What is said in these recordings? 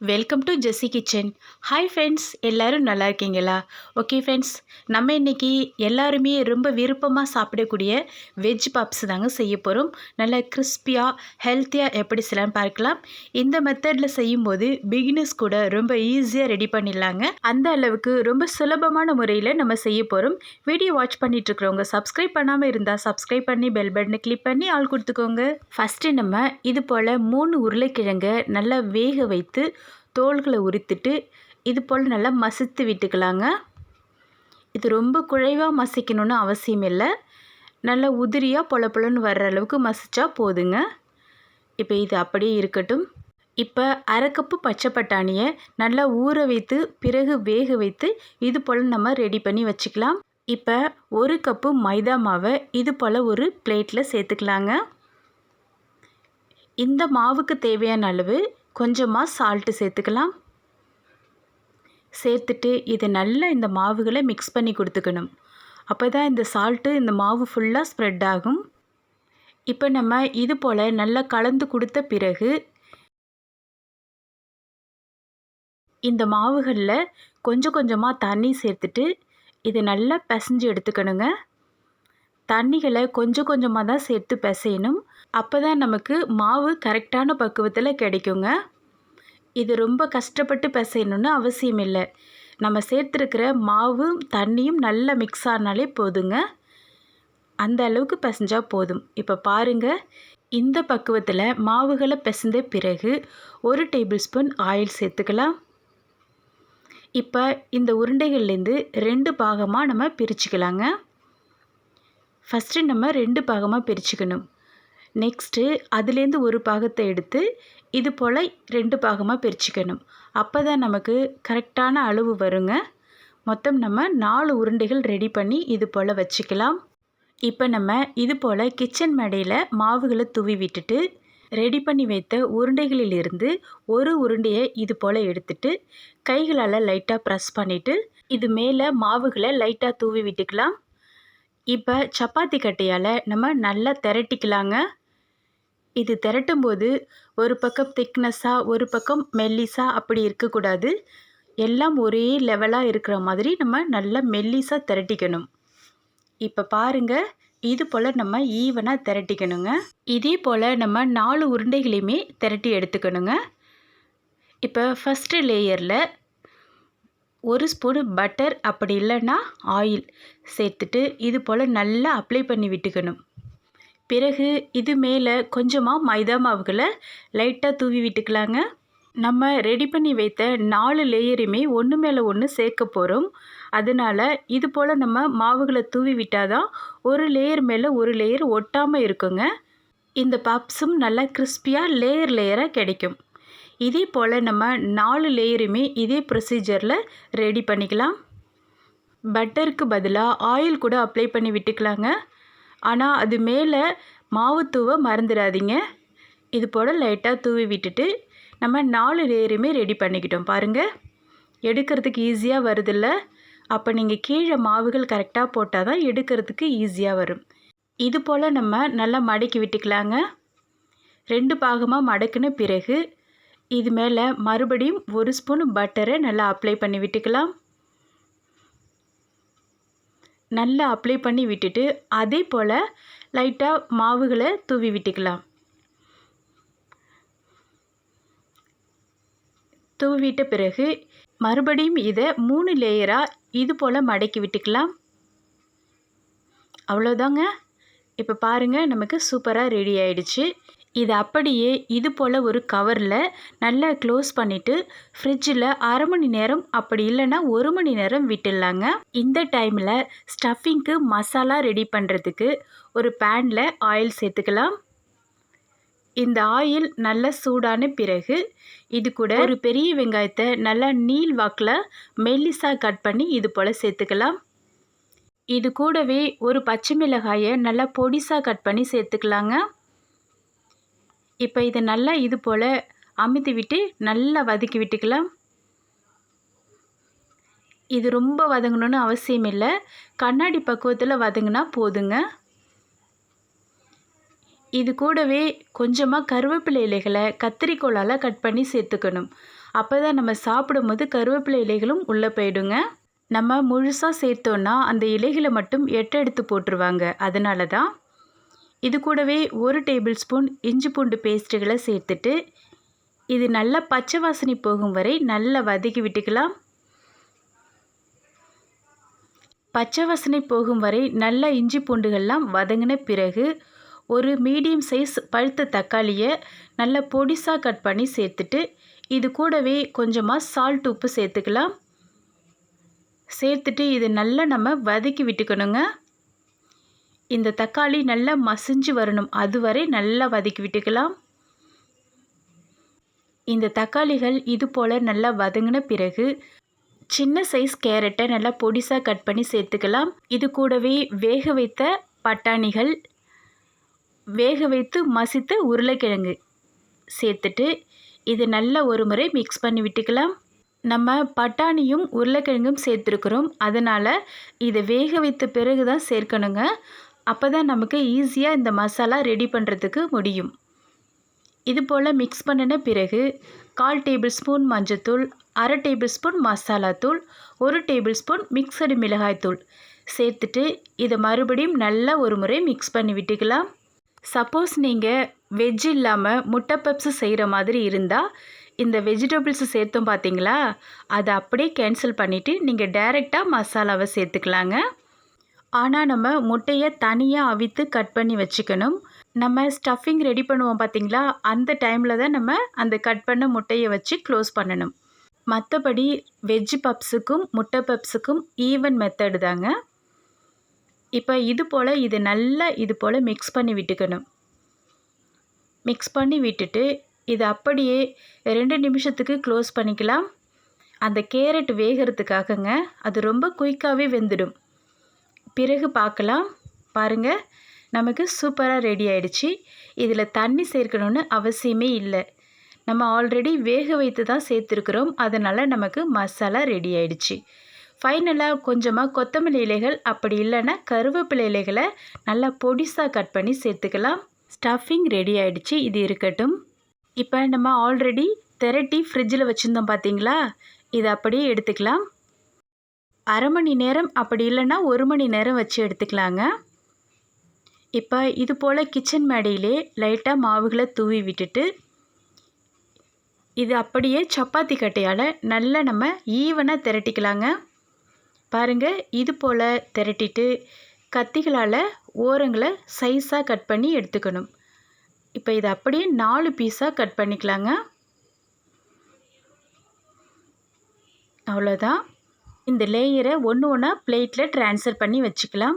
Welcome to Jessie kitchen hi friends எல்லோரும் நல்லா இருக்கீங்களா? ஓகே ஃப்ரெண்ட்ஸ் நம்ம இன்றைக்கி எல்லாருமே ரொம்ப விருப்பமாக சாப்பிடக்கூடிய வெஜ் பப்ஸ் தாங்க செய்ய போகிறோம் நல்லா கிறிஸ்பியாக ஹெல்த்தியாக எப்படி செய்யலாம் பார்க்கலாம். இந்த மெத்தடில் செய்யும்போது பிகினர்ஸ் கூட ரொம்ப ஈஸியாக ரெடி பண்ணிடலாங்க. அந்த அளவுக்கு ரொம்ப சுலபமான முறையில் நம்ம செய்ய போகிறோம் வீடியோ வாட்ச் பண்ணிட்டு இருக்கிறவங்க சப்ஸ்கிரைப் பண்ணாமல் இருந்தால் சப்ஸ்கிரைப் பண்ணி பெல் பட்டனை கிளிக் பண்ணி ஆள் கொடுத்துக்கோங்க. ஃபஸ்ட்டு நம்ம இது போல் மூணு உருளைக்கிழங்கை நல்லா வேக வைத்து தோல்களை உரித்துட்டு இது போல் நல்லா மசித்து விட்டுக்கலாங்க. இது ரொம்ப குழைவாக மசிக்கணும்னு அவசியம் இல்லை. நல்லா உதிரியாக பொல பொலன்னு வர்ற அளவுக்கு மசிச்சா போதுங்க. இப்போ இது அப்படியே இருக்கட்டும். இப்போ அரை கப்பு பச்சை பட்டாணியை நல்லா ஊற வைத்து பிறகு வேக வைத்து இது போல் நம்ம ரெடி பண்ணி வச்சுக்கலாம். இப்போ ஒரு கப்பு மைதா மாவை இது போல் ஒரு பிளேட்டில் சேர்த்துக்கலாங்க. இந்த மாவுக்கு தேவையான அளவு கொஞ்சமாக சால்ட்டு சேர்த்துக்கலாம். சேர்த்துட்டு இதை நல்லா இந்த மாவுகளை மிக்ஸ் பண்ணி கொடுத்துக்கணும். அப்போ தான் இந்த சால்ட்டு இந்த மாவு ஃபுல்லாக ஸ்ப்ரெட் ஆகும். இப்போ நம்ம இது போல் நல்லா கலந்து கொடுத்த பிறகு இந்த மாவுகளில் கொஞ்சம் கொஞ்சமாக தண்ணி சேர்த்துட்டு இதை நல்லா பிசைஞ்சு எடுத்துக்கணுங்க. தண்ணிகளை கொஞ்சம் கொஞ்சமாக தான் சேர்த்து பிசையணும். அப்போ தான் நமக்கு மாவு கரெக்டான பக்குவத்தில் கிடைக்குங்க. இது ரொம்ப கஷ்டப்பட்டு பிசையணுன்னு அவசியம் இல்லை. நம்ம சேர்த்துருக்கிற மாவும் தண்ணியும் நல்லா மிக்ஸ் ஆனாலே போதுங்க. அந்த அளவுக்கு பிசைஞ்சால் போதும். இப்போ பாருங்கள் இந்த பக்குவத்தில் மாவுகளை பிசைந்த பிறகு ஒரு டேபிள் ஸ்பூன் ஆயில் சேர்த்துக்கலாம். இப்போ இந்த உருண்டைகள்லேருந்து ரெண்டு பாகமாக நம்ம பிரிச்சுக்கலாங்க. ஃபஸ்ட்டு நம்ம ரெண்டு பாகமாக பிரிச்சுக்கணும். நெக்ஸ்ட்டு அதுலேருந்து ஒரு பாகத்தை எடுத்து இது போல் ரெண்டு பாகமாக பிரிச்சுக்கணும். அப்போ தான் நமக்கு கரெக்டான அளவு வருங்க. மொத்தம் நம்ம நாலு உருண்டைகள் ரெடி பண்ணி இது போல் வச்சுக்கலாம். இப்போ நம்ம இது போல் கிச்சன் மேடையில் மாவுகளை தூவி விட்டுட்டு ரெடி பண்ணி வைத்த உருண்டைகளிலிருந்து ஒரு உருண்டையை இது போல் எடுத்துட்டு கைகளால் லைட்டாக ப்ரெஸ் பண்ணிவிட்டு இது மேலே மாவுகளை லைட்டாக தூவி விட்டுக்கலாம். இப்போ சப்பாத்தி கட்டையால் நம்ம நல்லா திரட்டிக்கலாங்க. இது திரட்டும் போது ஒரு பக்கம் திக்னஸ்ஸாக ஒரு பக்கம் மெல்லிஸாக அப்படி இருக்கக்கூடாது எல்லாம் ஒரே லெவலாக இருக்கிற மாதிரி நம்ம நல்லா மெல்லிஸாக திரட்டிக்கணும். இப்போ பாருங்கள் இது போல் நம்ம ஈவனாக திரட்டிக்கணுங்க. இதே போல் நம்ம நாலு உருண்டைகளையுமே திரட்டி எடுத்துக்கணுங்க. இப்போ ஃபஸ்ட்டு லேயரில் ஒரு ஸ்பூனு பட்டர் அப்படி இல்லைன்னா ஆயில் சேர்த்துட்டு இது போல் நல்லா அப்ளை பண்ணி விட்டுக்கணும். பிறகு இது மேலே கொஞ்சமாக மைதா மாவுகளை லைட்டாக தூவி விட்டுக்கலாங்க. நம்ம ரெடி பண்ணி வைத்த நாலு லேயருமே ஒன்று மேலே ஒன்று சேர்க்க போகிறோம் அதனால் இது போல் நம்ம மாவுகளை தூவி விட்டால் தான் ஒரு லேயர் மேலே ஒரு லேயர் ஒட்டாமல் இருக்குங்க. இந்த பப்ஸும் நல்லா கிறிஸ்பியாக லேயர் லேயராக கிடைக்கும். இதே போல் நம்ம நாலு லேயருமே இதே ப்ரொசீஜரில் ரெடி பண்ணிக்கலாம். பட்டருக்கு பதிலாக ஆயில் கூட அப்ளை பண்ணி விட்டுக்கலாங்க. ஆனால் அது மேலே மாவு தூவ மறந்துடாதீங்க. இது போல் லைட்டாக தூவி விட்டுட்டு நம்ம நாலு லேயருமே ரெடி பண்ணிக்கிட்டோம் பாருங்கள் எடுக்கிறதுக்கு ஈஸியாக வருதில்ல. அப்போ நீங்கள் கீழே மாவுகள் கரெக்டாக போட்டால் தான் எடுக்கிறதுக்கு ஈஸியாக வரும். இது போல் நம்ம நல்லா மடக்கி விட்டுக்கலாங்க. ரெண்டு பாகமாக மடக்குன பிறகு இது மேலே மறுபடியும் ஒரு ஸ்பூன் பட்டரை நல்லா அப்ளை பண்ணி விட்டுக்கலாம். நல்லா அப்ளை பண்ணி விட்டுட்டு அதே போல் லைட்டாக மாவுகளை தூவி விட்டுக்கலாம். தூவிட்ட பிறகு மறுபடியும் இதை மூணு லேயராக இது போல் மடக்கி விட்டுக்கலாம். அவ்வளோதாங்க இப்போ பாருங்கள் நமக்கு சூப்பராக ரெடி ஆயிடுச்சு. இது அப்படியே இது போல் ஒரு கவரில் நல்லா க்ளோஸ் பண்ணிவிட்டு ஃப்ரிட்ஜில் அரை மணி நேரம் அப்படி இல்லைன்னா ஒரு மணி நேரம் விட்டுடலாங்க. இந்த டைமில் ஸ்டஃபிங்க்கு மசாலா ரெடி பண்ணுறதுக்கு ஒரு பேனில் ஆயில் சேர்த்துக்கலாம். இந்த ஆயில் நல்லா சூடான பிறகு இது கூட ஒரு பெரிய வெங்காயத்தை நல்லா நீல் வாக்கில் மெல்லிசாக கட் பண்ணி இது போல் சேர்த்துக்கலாம். இது கூடவே ஒரு பச்சை மிளகாயை நல்லா பொடிசாக கட் பண்ணி சேர்த்துக்கலாங்க. இப்போ இதை நல்லா இது போல் அமுத்தி விட்டு நல்லா வதக்கி விட்டுக்கலாம். இது ரொம்ப வதங்கணும்னு அவசியம் இல்லை. கண்ணாடி பக்குவத்தில் வதங்கினா போதுங்க. இது கூடவே கொஞ்சமாக கருவேப்பிலை இலைகளை கத்திரிக்கோலால் கட் பண்ணி சேர்த்துக்கணும். அப்போ தான் நம்ம சாப்பிடும்போது கருவேப்பிலை இலைகளும் உள்ளே போயிடுங்க. நம்ம முழுசாக சேர்த்தோன்னா அந்த இலைகளை மட்டும் எட்டை எடுத்து போட்டுருவாங்க. அதனால தான் இது கூடவே ஒரு டேபிள் ஸ்பூன் இஞ்சி பூண்டு பேஸ்ட்டுகளை சேர்த்துட்டு இது நல்லா பச்சை வாசனை போகும் வரை நல்லா வதக்கி விட்டுக்கலாம். பச்சை வாசனை போகும் வரை நல்லா இஞ்சி பூண்டுகள்லாம் வதங்கின பிறகு ஒரு மீடியம் சைஸ் பழுத்த தக்காளியை நல்லா பொடிசாக கட் பண்ணி சேர்த்துட்டு இது கூடவே கொஞ்சமாக சால்ட் உப்பு சேர்த்துக்கலாம். சேர்த்துட்டு இது நல்லா நம்ம வதக்கி விட்டுக்கணுங்க. இந்த தக்காளி நல்லா மசிஞ்சு வரணும். அதுவரை நல்லா வதக்கி விட்டுக்கலாம். இந்த தக்காளிகள் இது போல் நல்லா வதங்கின பிறகு சின்ன சைஸ் கேரட்டை நல்லா பொடிசாக கட் பண்ணி சேர்த்துக்கலாம். இது கூடவே வேக வைத்த பட்டாணிகள் வேக வைத்து மசித்த உருளைக்கிழங்கு சேர்த்துட்டு இது நல்லா ஒரு முறை மிக்ஸ் பண்ணி விட்டுக்கலாம். நம்ம பட்டாணியும் உருளைக்கிழங்கும் சேர்த்துருக்குறோம். அதனால் இதை வேக வைத்த பிறகு தான் சேர்க்கணுங்க. அப்போ தான் நமக்கு ஈஸியாக இந்த மசாலா ரெடி பண்ணுறதுக்கு முடியும். இது போல் மிக்ஸ் பண்ணின பிறகு கால் டேபிள் ஸ்பூன் மஞ்சத்தூள் அரை டேபிள் ஸ்பூன் மசாலாத்தூள் ஒரு டேபிள் ஸ்பூன் மிக்சடு மிளகாய்த்தூள் சேர்த்துட்டு இதை மறுபடியும் நல்லா ஒரு முறை மிக்ஸ் பண்ணி விட்டுக்கலாம். சப்போஸ் நீங்கள் வெஜ் இல்லாமல் முட்டை பப்ஸு செய்கிற மாதிரி இருந்தால் இந்த வெஜிடபிள்ஸ் சேர்த்தோம் பார்த்தீங்களா அதை அப்படியே கேன்சல் பண்ணிவிட்டு நீங்கள் டைரெக்டாக மசாலாவை சேர்த்துக்கலாங்க. ஆனால் நம்ம முட்டையை தனியாக அவித்து கட் பண்ணி வச்சுக்கணும். நம்ம ஸ்டஃபிங் ரெடி பண்ணுவோம் பார்த்தீங்களா அந்த டைமில் தான் நம்ம அந்த கட் பண்ண முட்டையை வச்சு க்ளோஸ் பண்ணணும். மற்றபடி வெஜ் பப்ஸுக்கும் முட்டை பப்ஸுக்கும் ஈவன் மெத்தடு தாங்க. இப்போ இது போல் இது நல்லா இது போல் மிக்ஸ் பண்ணி விட்டுக்கணும். மிக்ஸ் பண்ணி விட்டுட்டு இது அப்படியே ரெண்டு நிமிஷத்துக்கு க்ளோஸ் பண்ணிக்கலாம். அந்த கேரட் வேகிறதுக்காகங்க அது ரொம்ப குயிக்காகவே வெந்துடும். பிறகு பார்க்கலாம். பாருங்கள் நமக்கு சூப்பராக ரெடி ஆயிடுச்சு. இதில் தண்ணி சேர்க்கணுன்னு அவசியமே இல்லை. நம்ம ஆல்ரெடி வேக வைத்து தான் சேர்த்துருக்குறோம். அதனால் நமக்கு மசாலா ரெடி ஆயிடுச்சு. ஃபைனலாக கொஞ்சமாக கொத்தமல்லி இலைகள் அப்படி இல்லைன்னா கருவேப்பிலை இலைகளை நல்லா பொடிசாக கட் பண்ணி சேர்த்துக்கலாம். ஸ்டஃபிங் ரெடி ஆயிடுச்சு. இது இருக்கட்டும். இப்போ நம்ம ஆல்ரெடி திரட்டி ஃப்ரிட்ஜில் வச்சுருந்தோம் பார்த்தீங்களா இதை அப்படியே எடுத்துக்கலாம். அரை மணி நேரம் அப்படி இல்லைன்னா ஒரு மணி நேரம் வச்சு எடுத்துக்கலாங்க. இப்போ இது போல் கிச்சன் மேடையிலே லைட்டாக மாவுகளை தூவி விட்டுட்டு இது அப்படியே சப்பாத்தி கட்டையால் நல்லா நம்ம ஈவனாக திரட்டிக்கலாங்க. பாருங்கள் இது போல் திரட்டிட்டு கத்திகளால் ஓரங்களை சைஸாக கட் பண்ணி எடுத்துக்கணும். இப்போ இதை அப்படியே நாலு பீஸாக கட் பண்ணிக்கலாங்க. அவ்வளோதான் இந்த லேயரை ஒன்று ஒன்றா பிளேட்டில் ட்ரான்ஸ்ஃபர் பண்ணி வச்சுக்கலாம்.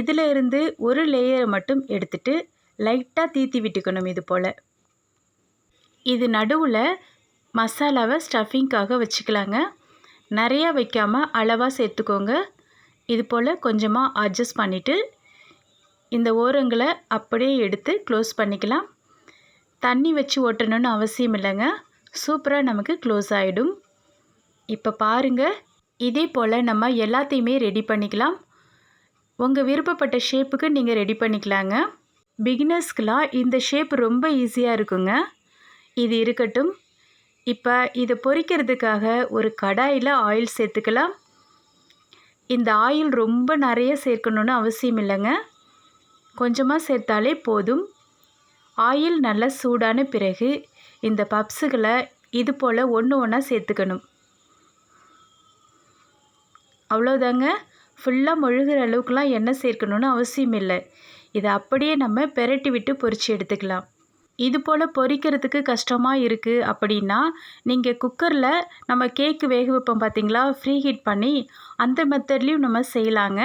இதில் இருந்து ஒரு லேயரை மட்டும் எடுத்துட்டு லைட்டாக தீத்தி விட்டுக்கணும் இது போல். இது நடுவில் மசாலாவை ஸ்டஃபிங்க்காக வச்சுக்கலாங்க. நிறையா வைக்காமல் அளவாக சேர்த்துக்கோங்க. இது போல் கொஞ்சமாக அட்ஜஸ்ட் பண்ணிவிட்டு இந்த ஓரங்களை அப்படியே எடுத்து க்ளோஸ் பண்ணிக்கலாம். தண்ணி வச்சு ஓட்டணும்னு அவசியம் இல்லைங்க. சூப்பராக நமக்கு க்ளோஸ் ஆகிடும் இப்போ பாருங்கள் இதே போல் நம்ம எல்லாத்தையுமே ரெடி பண்ணிக்கலாம். உங்கள் விருப்பப்பட்ட ஷேப்புக்கு நீங்கள் ரெடி பண்ணிக்கலாங்க. பிகினர்ஸ்க்கெலாம் இந்த ஷேப் ரொம்ப ஈஸியாக இருக்குங்க. இது இருக்கட்டும். இப்போ இதை பொறிக்கிறதுக்காக ஒரு கடாயில் ஆயில் சேர்த்துக்கலாம். இந்த ஆயில் ரொம்ப நிறைய சேர்க்கணுன்னு அவசியம் இல்லைங்க. கொஞ்சமாக சேர்த்தாலே போதும். ஆயில் நல்லா சூடான பிறகு இந்த பப்ஸுகளை இது போல் ஒன்று ஒன்றா சேர்த்துக்கணும். அவ்வளோதாங்க ஃபுல்லாக முழுகிற அளவுக்குலாம் எண்ணெய் சேர்க்கணுன்னு அவசியம் இல்லை இதை அப்படியே நம்ம பெரட்டி விட்டு பொரித்து எடுத்துக்கலாம். இது போல் பொரிக்கிறதுக்கு கஷ்டமாக இருக்குது அப்படின்னா நீங்கள் குக்கரில் நம்ம கேக்கு வேக வைப்போம் பார்த்தீங்களா ஃப்ரீ ஹீட் பண்ணி அந்த மெத்தட்லேயும் நம்ம செய்யலாங்க.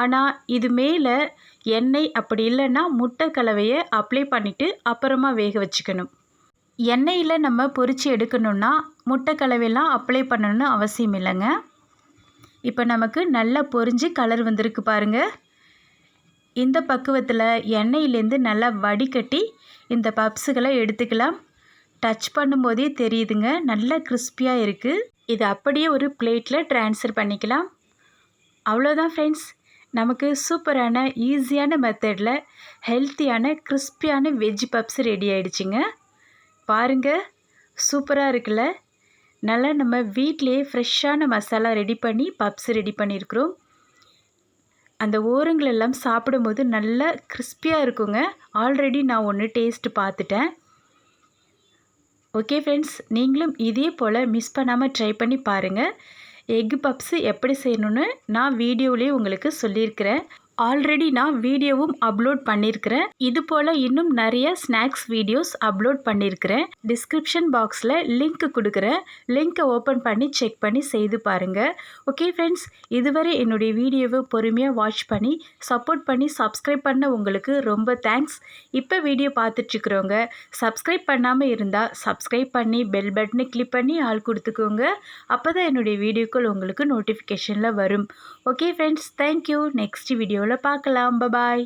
ஆனால் இது மேலே எண்ணெய் அப்படி இல்லைன்னா முட்டை கலவையை அப்ளை பண்ணிவிட்டு அப்புறமா வேக வச்சுக்கணும். எண்ணெயில் நம்ம பொரித்து எடுக்கணுன்னா முட்டை கலவையெல்லாம் அப்ளை பண்ணணும்னு அவசியம் இல்லைங்க இப்போ நமக்கு நல்லா பொரிஞ்சு கலர் வந்திருக்கு பாருங்கள் இந்த பக்குவத்தில் எண்ணெயிலேருந்து நல்லா வடிகட்டி இந்த பப்ஸுகளை எடுத்துக்கலாம். டச் பண்ணும்போதே தெரியுதுங்க நல்லா கிறிஸ்பியாக இருக்குது இது அப்படியே ஒரு பிளேட்டில் ட்ரான்ஸ்ஃபர் பண்ணிக்கலாம். அவ்வளோதான் ஃப்ரெண்ட்ஸ் நமக்கு சூப்பரான ஈஸியான மெத்தடில் ஹெல்த்தியான கிறிஸ்பியான வெஜ் பப்ஸ் ரெடி ஆகிடுச்சிங்க பாருங்கள் சூப்பராக இருக்குல்ல? நல்லா நம்ம வீட்லேயே ஃப்ரெஷ்ஷான மசாலா ரெடி பண்ணி பப்ஸ் ரெடி பண்ணியிருக்கிறோம். அந்த ஓரங்கள் எல்லாம் சாப்பிடும்போது நல்லா கிறிஸ்பியாக இருக்குங்க. ஆல்ரெடி நான் ஒன்று டேஸ்ட்டு பார்த்துட்டேன். ஓகே ஃப்ரெண்ட்ஸ் நீங்களும் இதே போல் மிஸ் பண்ணாமல் ட்ரை பண்ணி பாருங்கள் எக் பப்ஸு எப்படி செய்யணுன்னு நான் வீடியோவிலே உங்களுக்கு சொல்லியிருக்கிறேன். ஆல்ரெடி நான் வீடியோவும் அப்லோட் பண்ணியிருக்கிறேன் இது போல் இன்னும் நிறைய ஸ்நாக்ஸ் வீடியோஸ் அப்லோட் பண்ணியிருக்கிறேன் டிஸ்கிரிப்ஷன் பாக்ஸில் லிங்க் கொடுக்குறேன். லிங்க்கை ஓப்பன் பண்ணி செக் பண்ணி செய்து பாருங்கள் ஓகே ஃப்ரெண்ட்ஸ் இதுவரை என்னுடைய வீடியோவை பொறுமையாக வாட்ச் பண்ணி சப்போர்ட் பண்ணி சப்ஸ்கிரைப் பண்ண உங்களுக்கு ரொம்ப தேங்க்ஸ் இப்போ வீடியோ பார்த்துட்ருக்குறவங்க சப்ஸ்கிரைப் பண்ணாமல் இருந்தால் சப்ஸ்கிரைப் பண்ணி பெல் பட்டனை கிளிக் பண்ணி ஆள் கொடுத்துக்கோங்க. அப்போ தான் என்னுடைய வீடியோக்கள் உங்களுக்கு நோட்டிஃபிகேஷனில் வரும். ஓகே ஃப்ரெண்ட்ஸ் தேங்க்யூ நெக்ஸ்ட் வீடியோவில் பார்க்கலாம். பபாய்